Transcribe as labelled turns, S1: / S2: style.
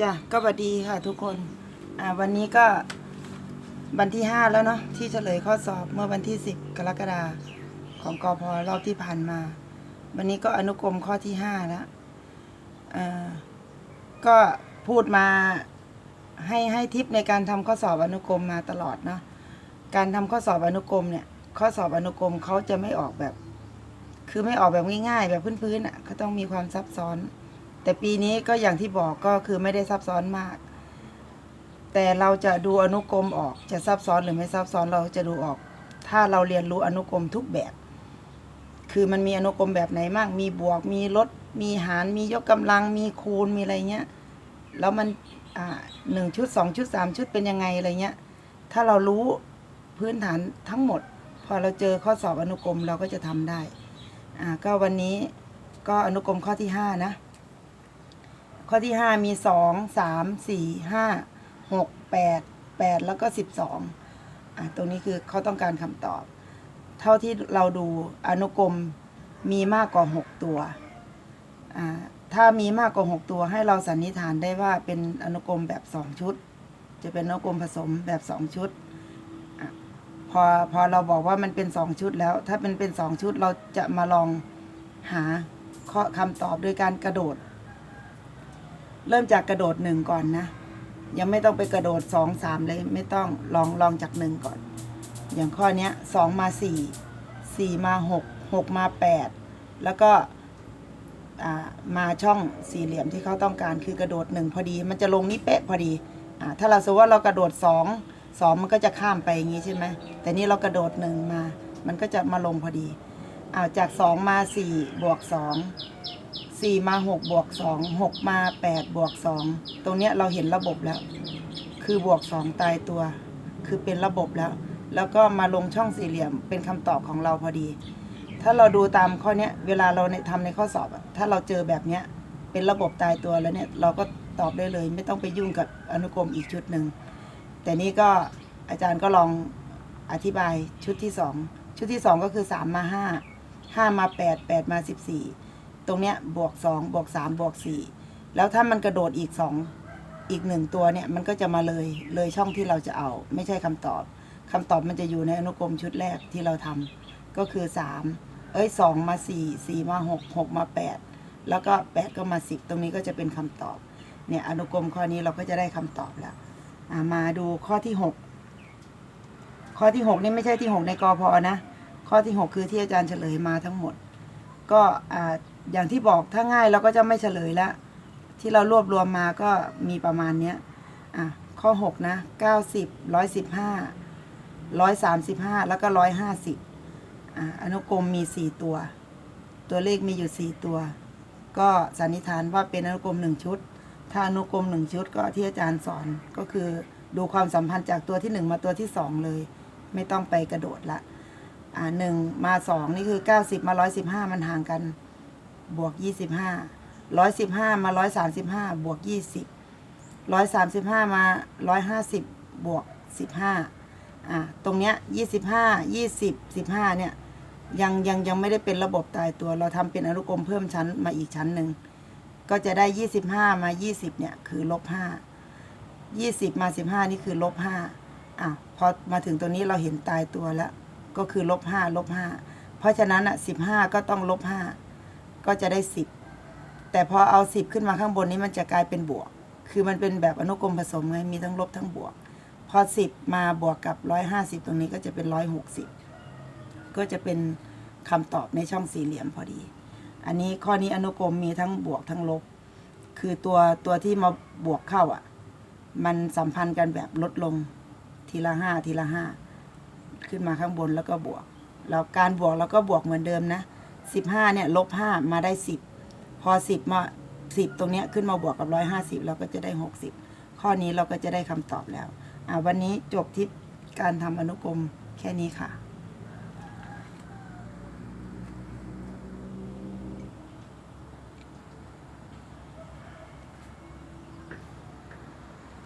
S1: จ้ะก็สวัดีค่ะทุกคนอ่าวันนี้ก็วันที่ห้าแล้วเนาะที่เฉลยข้อสอบเมื่อวันที่สิบกรกฎาของกอพรอบที่ผ่านมา วันนี้ก็อนุกรมข้อที่ห้าแล้วอ่าก็พูดมาให้ให้ทิปในการทำข้อสอบอนุกรมมาตลอดเนาะการทำข้อสอบอนุกรมเนี่ย ข้อสอบอนุกรมเขาจะไม่ออกแบบ คือไม่ออกแบบง่ายๆแบบพื้นๆอะเขาต้องมีความซับซ้อน แต่ปีนี้ก็อย่างที่บอกก็คือไม่ได้ซับซ้อนมาก แต่เราจะดูอนุกรมออกจะซับซ้อนหรือไม่ซับซ้อนเราจะดูออก ถ้าเราเรียนรู้อนุกรมทุกแบบ คือมันมีอนุกรมแบบไหนบ้างมีบวก มีลด มีหาร มียกกำลัง มีคูณ มีอะไรเงี้ย แล้วมันอ่าหนึ่งชุดสองชุดสามชุดเป็นยังไงอะไรเงี้ย ถ้าเรารู้พื้นฐานทั้งหมด พอเราเจอข้อสอบอนุกรมเราก็จะทำได้ อ่า ก็วันนี้ก็อนุกรมข้อที่ห้านะ ข้อที่ห้ามีสองสามสี่ห้าหกแปดแปดแล้วก็สิบสองอะตรงนี้คือเขาต้องการคำตอบ เท่าที่เราดูอนุกรมมีมากกว่าหกตัวอ่าถ้ามีมากกว่าหกตัวให้เราสันนิษฐานได้ว่าเป็นอนุกรมแบบสองชุด จะเป็นอนุกรมผสมแบบสองชุดอะพอพอเราบอกว่ามันเป็นสองชุดแล้ว ถ้าเป็นเป็นสองชุดเราจะมาลองหาข้อคำตอบโดยการกระโดด เริ่มจากกระโดดหนึ่งก่อนนะ ยังไม่ต้องไปกระโดดสองสามเลยไม่ต้องลองลองจากหนึ่งก่อน อย่างข้อนี้สองมาสี่สี่มาหกหกมาแปดแล้วก็มาช่องสี่เหลี่ยมที่เขาต้องการคือกระโดดหนึ่งพอดี มันจะลงนี่เป๊ะพอดีอถ้าเราสมมติว่าเรากระโดดสองสองมันก็จะข้ามไปอย่างงี้ใช่ไหมแต่นี่เรากระโดดหนึ่งมา มันก็จะมาลงพอดีอาจากสองมาสี่บวกสอง สี่มาหกบวกสองหกมาแปดบวกสองตรงเนี้ยเราเห็นระบบแล้ว คือบวกสองตายตัว คือเป็นระบบแล้ว แล้วก็มาลงช่องสี่เหลี่ยมเป็นคำตอบของเราพอดี ถ้าเราดูตามข้อเนี้ยเวลาเราเนี่ยทำในข้อสอบอะถ้าเราเจอแบบเนี้ยเป็นระบบตายตัวแล้วเนี่ยเราก็ตอบได้เลย ไม่ต้องไปยุ่งกับอนุกรมอีกชุดหนึ่งแต่นี่ก็อาจารย์ก็ลองอธิบายชุดที่สองชุดที่สองก็คือสามมาห้าห้ามาแปดแปดมาสิบสี่ ตรงเนี้ยบวกสองบวกสามบวกสี่แล้วถ้ามันกระโดดอีกสองอีกหนึ่งตัวเนี่ยมันก็จะมาเลยเลยช่องที่เราจะเอา ไม่ใช่คำตอบคำตอบมันจะอยู่ในอนุกรมชุดแรกที่เราทำก็คือสามเอ้ยสองมาสี่สี่มาหกหกมาแปดแล้วก็แปดก็มาสิบตรงนี้ก็จะเป็นคำตอบเนี่ยอนุกรมข้อนี้เราก็จะได้คำตอบแล้วมาดูข้อที่หกข้อที่หกนี่ไม่ใช่ที่หกในกอพอนะข้อที่หกคือที่อาจารย์เฉลยมาทั้งหมด ก็ อย่างที่บอกถ้าง่ายเราก็จะไม่เฉลยละที่เรารวบรวมมาก็มีประมาณเนี้ยอะข้อหกนะเก้าสิบร้อยสิบห้าร้อยสามสิบห้าแล้วก็ร้อยห้าสิบอะอนุกรมมีสี่ตัว ตัวเลขมีอยู่สี่ตัว ก็สันนิษฐานว่าเป็นอนุกรมหนึ่งชุด ถ้าอนุกรมหนึ่งชุดก็ที่อาจารย์สอนก็คือดูความสัมพันธ์จากตัวที่หนึ่งมาตัวที่สองเลย ไม่ต้องไปกระโดดละอ่าหนึ่งมาสองนี่คือเก้าสิบมาร้อยสิบห้ามันห่างกัน บวกยี่สิบห้าร้อยสิบห้ามาร้อยสามสิบห้าบวกยี่สิบร้อยสามสิบห้ามาร้อยห้าสิบบวกสิบห้าอ่าตรงเนี้ยยี่สิบห้ายี่สิบสิบห้าเนี่ยยังยังยังไม่ได้เป็นระบบตายตัว เราทำเป็นอนุกรมเพิ่มชั้นมาอีกชั้นหนึ่งก็จะได้ยี่สิบห้ามายี่สิบเนี่ยคือลบห้ายี่สิบมาสิบห้านี่คือลบห้าอะพอมาถึงตัวนี้เราเห็นตายตัวแล้ว ก็คือลบห้าลบห้าเพราะฉะนั้นอะสิบห้าก็ต้องลบห้า ก็จะได้สิบแต่พอเอาสิบขึ้นมาข้างบนนี้มันจะกลายเป็นบวก คือมันเป็นแบบอนุกรมผสมไงมีทั้งลบทั้งบวก พอสิบมาบวกกับร้อยห้าสิบตรงนี้ก็จะเป็นร้อยหกสิบก็จะเป็นคำตอบในช่องสี่เหลี่ยมพอดี อันนี้ข้อนี้อนุกรมมีทั้งบวกทั้งลบ คือตัวตัวที่มาบวกเข้าอะ มันสัมพันธ์กันแบบลดลงทีละห้าทีละห้าขึ้นมาข้างบนแล้วก็บวกแล้วการบวกเราก็บวกเหมือนเดิมนะ สิบห้าเนี่ยลบห้ามาได้สิบพอสิบมาสิบตรงเนี้ยขึ้นมาบวกกับร้อยห้าสิบเราก็จะได้หกสิบข้อนี้เราก็จะได้คำตอบแล้ว อ่าวันนี้จบที่การทำอนุกรมแค่นี้ค่ะ